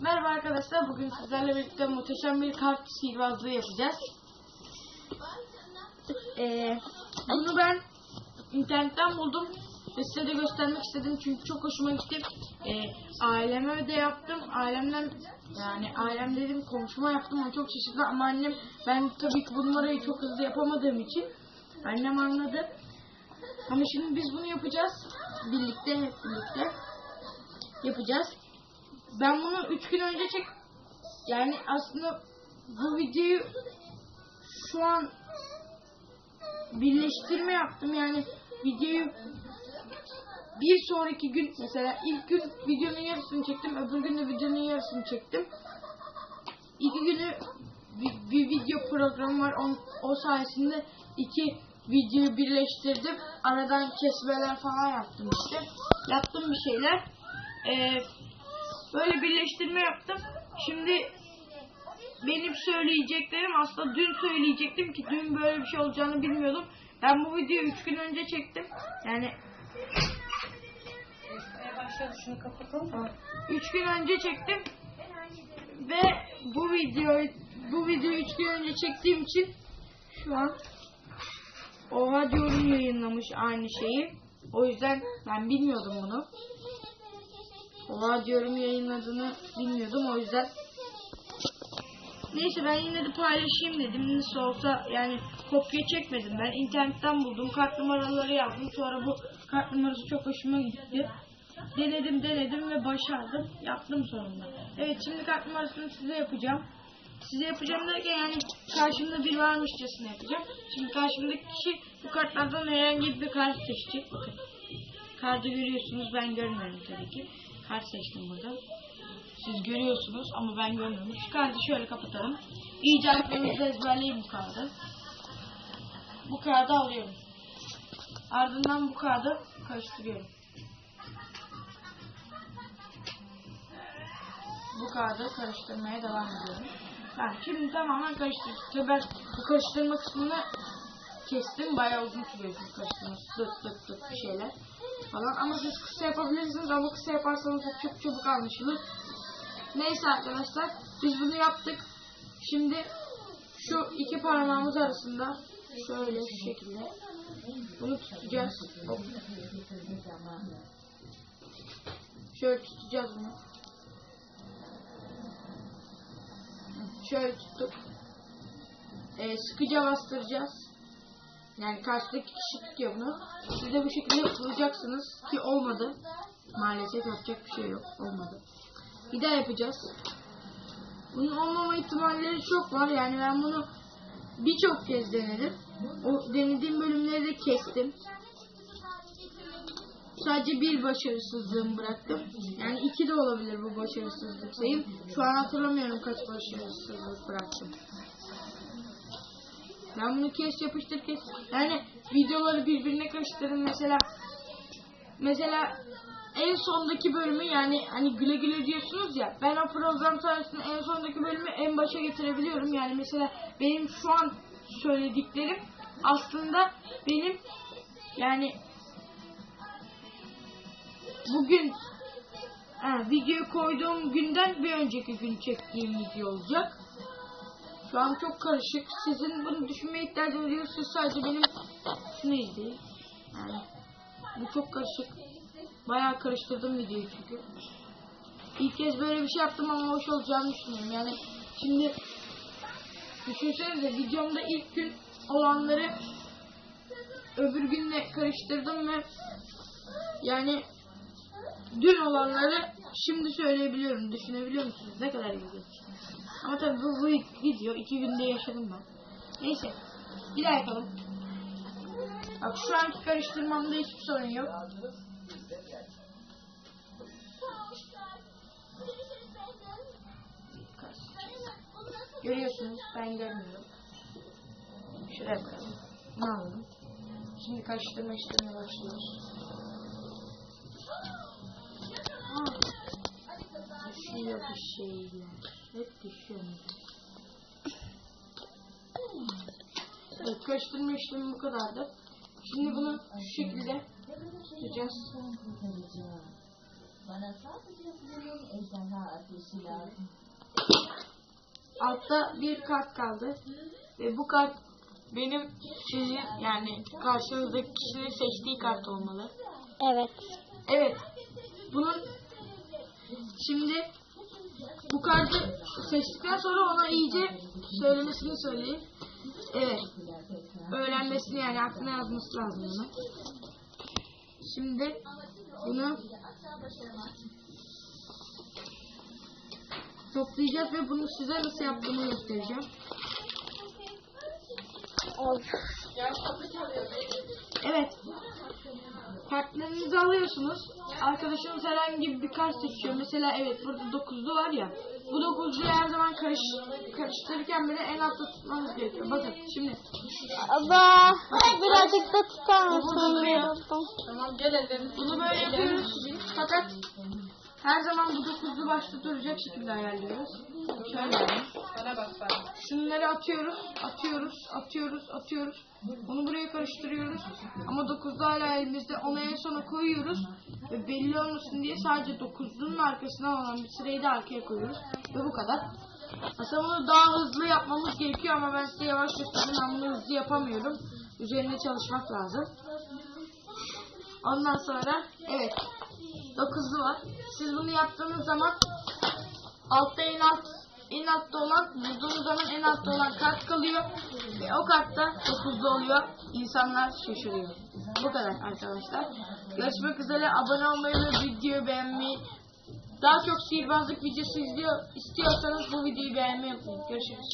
Merhaba arkadaşlar. Bugün sizlerle birlikte muhteşem bir kart sihirbazlığı yapacağız. Ee, bunu ben internetten buldum ve size de göstermek istedim çünkü çok hoşuma gitti. Ee, aileme de yaptım. Ailemden yani ailem dedim komşuma yaptım. O çok şaşırdı ama annem ben tabii ki bu numarayı çok hızlı yapamadığım için annem anladı. Ama şimdi biz bunu yapacağız. Birlikte hep birlikte yapacağız. Ben bunu 3 gün önce çek yani aslında bu videoyu şu an birleştirme yaptım. Yani videoyu bir sonraki gün mesela ilk gün videonun yarısını çektim öbür gün de videonun yarısını çektim. İki günü bir, bir video programı var. O, o sayesinde iki videoyu birleştirdim. Aradan kesmeler falan yaptım işte. Yaptım bir şeyler. Ee, böyle birleştirme yaptım şimdi benim söyleyeceklerim aslında dün söyleyecektim ki dün böyle bir şey olacağını bilmiyordum. Ben bu videoyu 3 gün önce çektim. Yani Başladı şunu kapatalım. 3 gün önce çektim. Ve bu videoyu bu videoyu 3 gün önce çektiğim için şu an Oha diyorum yayınlamış aynı şeyi. O yüzden ben bilmiyordum bunu. Oha diyorum yayınladığını bilmiyordum. O yüzden Neyse ben yine de paylaşayım dedim. Nasıl olsa yani kopya çekmedim ben. internetten buldum. Kart numaraları yazdım. Sonra bu kart numarası çok hoşuma gitti. Denedim denedim ve başardım. Yaptım sonunda. Evet şimdi kart numarasını size yapacağım. Size yapacağım derken yani karşımda bir varmışçasına yapacağım. Şimdi karşımdaki kişi bu kartlardan herhangi bir kart seçecek. Bakın. Kartı görüyorsunuz ben görmüyorum tabii ki. Kart seçtim burada. Siz görüyorsunuz ama ben görmüyorum. Şu kağıdı şöyle kapatalım. İyice aklınızda ezberleyin bu kağıdı. Bu kağıdı alıyorum. Ardından bu kağıdı karıştırıyorum. Bu kağıdı karıştırmaya devam ediyorum. Ben şimdi tamamen karıştırdım. Tabii ben bu karıştırma kısmını kestim. Bayağı uzun sürüyor bu karıştırması. Dıt dıt dıt bir şeyler falan. Ama siz kısa yapabilirsiniz ama kısa yaparsanız çok çabuk anlaşılır. Neyse arkadaşlar biz bunu yaptık. Şimdi şu iki parmağımız arasında şöyle şu şekilde bunu tutacağız. Şöyle tutacağız bunu. Şöyle tuttuk. Ee, sıkıca bastıracağız. Yani karşıdaki kişi tutuyor bunu. Siz de bu şekilde tutacaksınız ki olmadı. Maalesef yapacak bir şey yok. Olmadı. Bir daha yapacağız. Bunun olmama ihtimalleri çok var. Yani ben bunu birçok kez denedim. O denediğim bölümleri de kestim. Sadece bir başarısızlığımı bıraktım. Yani iki de olabilir bu başarısızlık sayım. Şu an hatırlamıyorum kaç başarısızlık bıraktım. Ben bunu kes yapıştır kes. Yani videoları birbirine karıştırın mesela. Mesela en sondaki bölümü yani hani güle güle diyorsunuz ya ben o program sayesinde en sondaki bölümü en başa getirebiliyorum. Yani mesela benim şu an söylediklerim aslında benim yani bugün ha, videoyu koyduğum günden bir önceki gün çektiğim video olacak. Şu an çok karışık. Sizin bunu düşünmeye ihtiyacınız yoksa sadece benim şunu izleyin. Yani bu çok karışık. Bayağı karıştırdım videoyu çünkü. İlk kez böyle bir şey yaptım ama hoş olacağını düşünüyorum. Yani şimdi düşünsenize videomda ilk gün olanları öbür günle karıştırdım ve yani dün olanları şimdi söyleyebiliyorum. Düşünebiliyor musunuz? Ne kadar ilginç. Ama tabii bu video iki günde yaşadım ben. Neyse. Bir daha yapalım. Bak şu anki karıştırmamda hiçbir sorun yok. Görüyorsunuz ben görmüyorum. Şuraya koyalım. Ne alalım? Şimdi karıştırma işlemine başlıyoruz. Düşüyor bir şeyler. Hep düşüyor. Evet karıştırma işlemi bu kadardı. Şimdi bunu şu şekilde tutacağız. Bana sadece bunun ejderha ateşi lazım. Altta bir kart kaldı. Ve bu kart benim sizin yani karşınızdaki kişinin seçtiği kart olmalı. Evet. Evet. Bunun şimdi bu kartı seçtikten sonra ona iyice söylemesini söyleyeyim. Evet. Öğrenmesini yani aklına yazması lazım bunu. Şimdi bunu toplayacağız ve bunu size nasıl yaptığımı göstereceğim. Of. Evet. Kartlarınızı alıyorsunuz. Arkadaşınız herhangi bir kart seçiyor. Mesela evet burada dokuzlu var ya. Bu dokuzluyu her zaman karış, karıştırırken bile en altta tutmanız gerekiyor. Bakın şimdi. Aba. Birazcık da tutar mısın? Tamam gel ellerini. Bunu böyle yapıyoruz. Fakat her zaman bu dokuzlu başta duracak şekilde ayarlıyoruz. Şöyle. Bana bak bana. Şunları atıyoruz, atıyoruz, atıyoruz, atıyoruz. Onu buraya karıştırıyoruz. Ama dokuzlu hala elimizde. Onu en sona koyuyoruz. Ve belli olmasın diye sadece dokuzlunun arkasına olan bir sırayı da arkaya koyuyoruz. Ve bu kadar. Aslında bunu daha hızlı yapmamız gerekiyor ama ben size yavaş gösterdim. Ben bunu hızlı yapamıyorum. Üzerine çalışmak lazım. Ondan sonra evet dokuzlu var. Siz bunu yaptığınız zaman altta en alt en altta olan vurduğunuz zaman en altta olan kart kalıyor ve o kartta dokuzlu oluyor. İnsanlar şaşırıyor. Bu kadar arkadaşlar. Görüşmek üzere. Abone olmayı ve videoyu beğenmeyi daha çok sihirbazlık videosu izliyor, istiyorsanız bu videoyu beğenmeyi unutmayın. Görüşürüz.